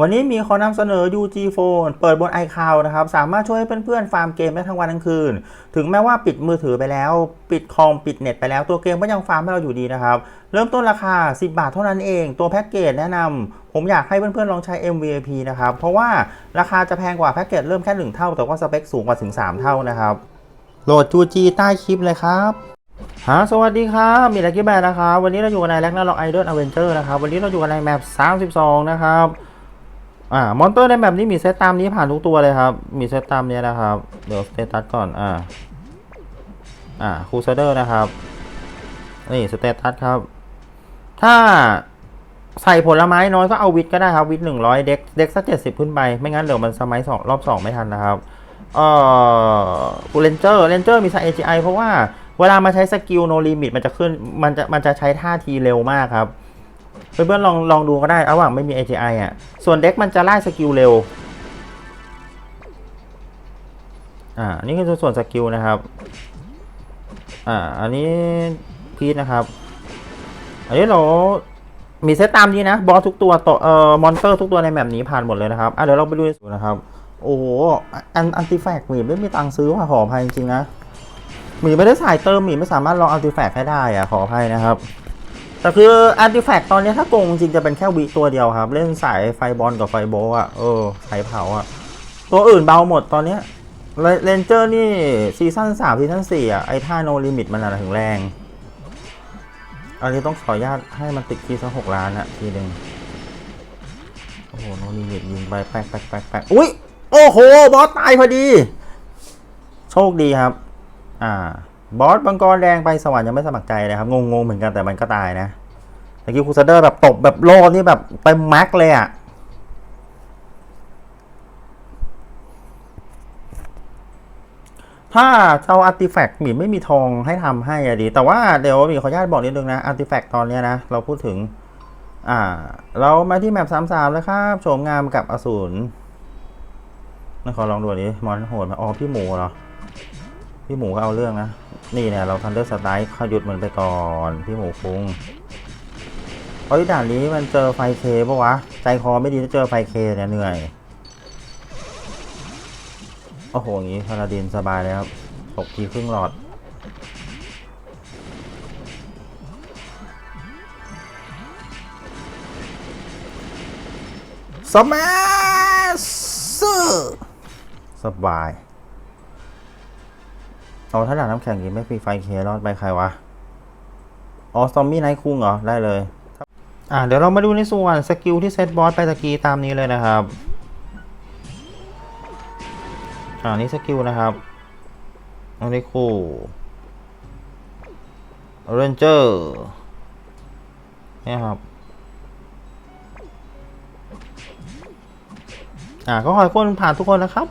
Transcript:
วันนี้มีขอนำเสนอ UG Phone เปิดบน iCloud นะครับ สามารถช่วยให้เพื่อนๆ ฟาร์มเกมได้ทั้งวันทั้งคืน ถึงแม้ว่าปิดมือถือไปแล้ว ปิดคอมปิดเน็ตไปแล้วตัวเกมก็ยังฟาร์มให้เราอยู่ดีนะครับ เริ่มต้นราคา 10 บาทเท่านั้นเอง ตัวแพ็กเกจแนะนำผมอยากให้เพื่อนๆ ลองใช้ MVP นะครับ เพราะว่าราคาจะแพงกว่าแพ็กเกจเริ่มแค่ 1 เท่า แต่ว่าสเปคสูงกว่าถึง 3 เท่านะครับโหลด UG ใต้คลิปเลยครับฮะสวัสดีครับ มีลักกี้แบนนะครับวันนี้เราอยู่กันในแล็กนาล็อกไอดอลอเวนเจอร์นะครับวันนี้เราอยู่กันในแมป32 นะครับ อ่ามอนเตอร์ในแบบนี้มีเซตตามนี้ผ่านทุกตัวเลยครับ มีเซตตามนี้นะครับ เดี๋ยวสเตตัสก่อน อ่า อ่าคูเซเดอร์นะครับ นี่สเตตัสครับ ถ้าใส่ผลไม้น้อยก็เอาวิทก็ได้ครับ วิทหนึ่งร้อยเด็กเด็กสักเจ็ดสิบขึ้นไป ไม่งั้นเดี๋ยวมันสมัยสองรอบสองไม่ทันนะครับ เอ่อกูเรนเจอร์เรนเจอร์มีสาย AGI เพราะว่าเวลามาใช้สกิลโนลิมิตมันจะขึ้นมันจะมันจะใช้ท่าทีเร็วมากครับ เพื่อนๆลองลองดูก็ได้ระหว่างไม่มี AGI อะ ส่วนเด็กมันจะไล่สกิลเร็ว อ่า นี่คือส่วนสกิลนะครับ อ่า อันนี้พีทนะครับ อันนี้เรามีเซตตามนี้นะ บอสทุกตัวตัวเอ่อ มอนเตอร์ทุกตัวในแมปนี้ผ่านหมดเลยนะครับ อะเดี๋ยวเราไปดูนะครับ โอ้โห อันอันติแฟกหมีไม่มีตังค์ซื้อว่ะขออภัยจริงๆนะหมีไม่ได้สายเติมหมีไม่สามารถลองอันติแฟกให้ได้อะขออภัยนะครับ แต่คืออันติแฟกตอนนี้ถ้าโกงจริงจะเป็นแค่วีตัวเดียวครับ เล่นสายไฟบอลกับไฟโบอะเออสายเผาอะ ตัวอื่นเบาหมดตอนเนี้ยเรนเจอร์นี่ซีซั่นสามซีซั่นสี่อะ ไอ้ท่าโนลิมิตมันอะไรถึงแรง อันนี้ต้องขออนุญาตให้มันติดคีสักหกล้านอะทีหนึ่งโอ้โหโนลิมิตยิงไปแป๊กแป๊กแป๊กแป๊กอุ้ยโอ้โห บอสตายพอดี โชคดีครับ อ่า บอสบังกรแดงไปสวรรค์ยังไม่สมัครใจเลยครับ งงๆเหมือนกันแต่มันก็ตายนะเมื่กี้คูซเดอร์แบบตบแบบโลดนี่แบบเต็มแม็กเลยอะถ้าเอาอาร์ติแฟกต์มีไม่มีทองให้ทำให้อะดี แต่ว่าเดี๋ยวมีขออนุญาตบอกนิดนึงนะอาร์ติแฟกต์ตอนนี้นะ เราพูดถึง อ่า เรามาที่แมปสามสามแล้วครับโฉมงามกับอสูรนะขอลองดูดิมอนโหดไหมอ๋อพี่หมูเหรอ พี่หมูก็เอาเรื่องนะ นี่เนี่ยเราทันเดอร์สไตล์เขาหยุดมันไปก่อน พี่หมูคุงเพราะที่ด่านนี้มันเจอไฟเคปะวะ ใจคอไม่ดีถ้าเจอไฟเคเนี่ยเหนื่อย โอ้โห อย่างนี้พาราดินสบายเลยครับตกทีครึ่งหลอด สมาร์สบาย เอาถ้าด่านน้ำแข็งอย่างนี้ไม่ฟรีไฟเครอดไปใครวะ อ๋อซอมบี้ไนท์คุงเหรอ ได้เลย อ่าเดี๋ยวเรามาดูในส่วนสกิลที่เซตบอสไปตะกี้ตามนี้เลยนะครับ อ่านี่สกิลนะครับอันนี้คู่เรนเจอร์นี่ครับอ่าก็ขอให้คนผ่านทุกคนนะครับ